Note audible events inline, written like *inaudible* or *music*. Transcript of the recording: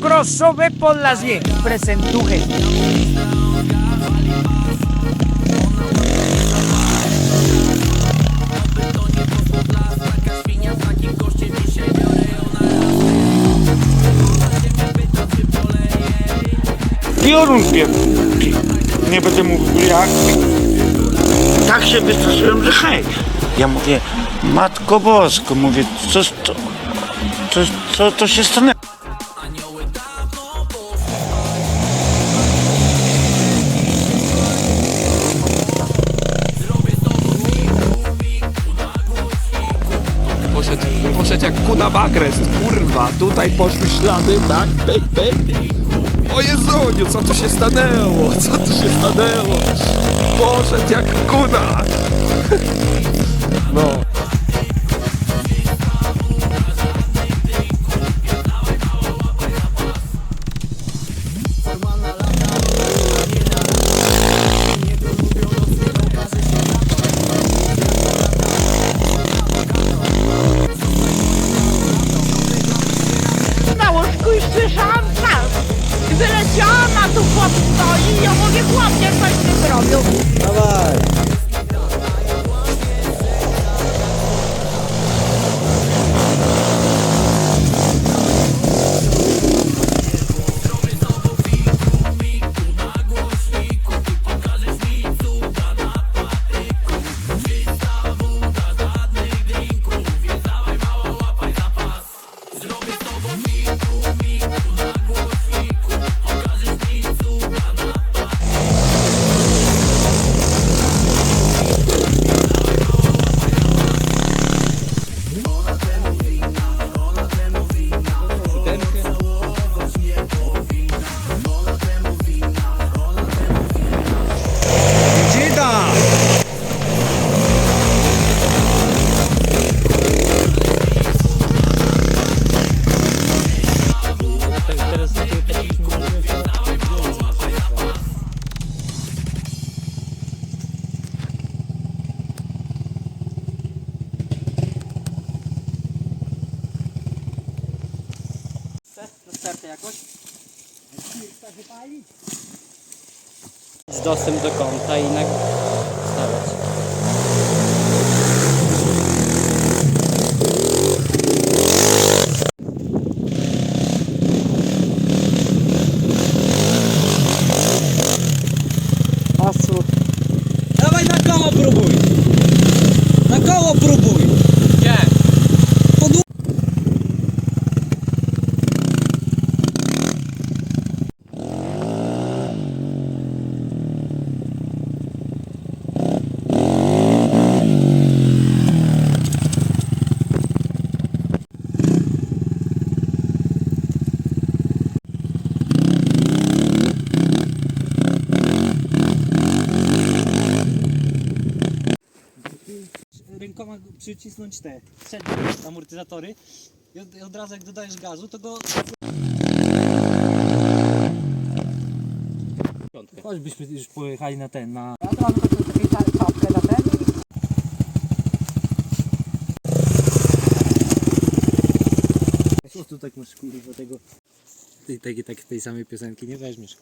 Crossover por las 10. Presentuje. Piorun pierdolki. Nie będę mówił jak. Tak się wystraszyłem, że hej. Ja mówię, Matko Bosko, mówię, co, to, co, co to się stanęło? Kuna bagres, kurwa, tutaj poszły ślady, tak, pyk, pyk. O Jezuniu, co tu się stanęło, co tu się stanęło? Poszedł jak kuna. *laughs* No. Z dostęp do konta i na rękoma przycisnąć te przednie amortyzatory. I od, i od razu jak dodajesz gazu, to go... Choćbyśmy już pojechali na ten, na... Ja to mam taką taką czapkę na ten Co tu tak masz kurwa tego... Tej, tej, tej, tej samej piosenki? Nie weźmiesz.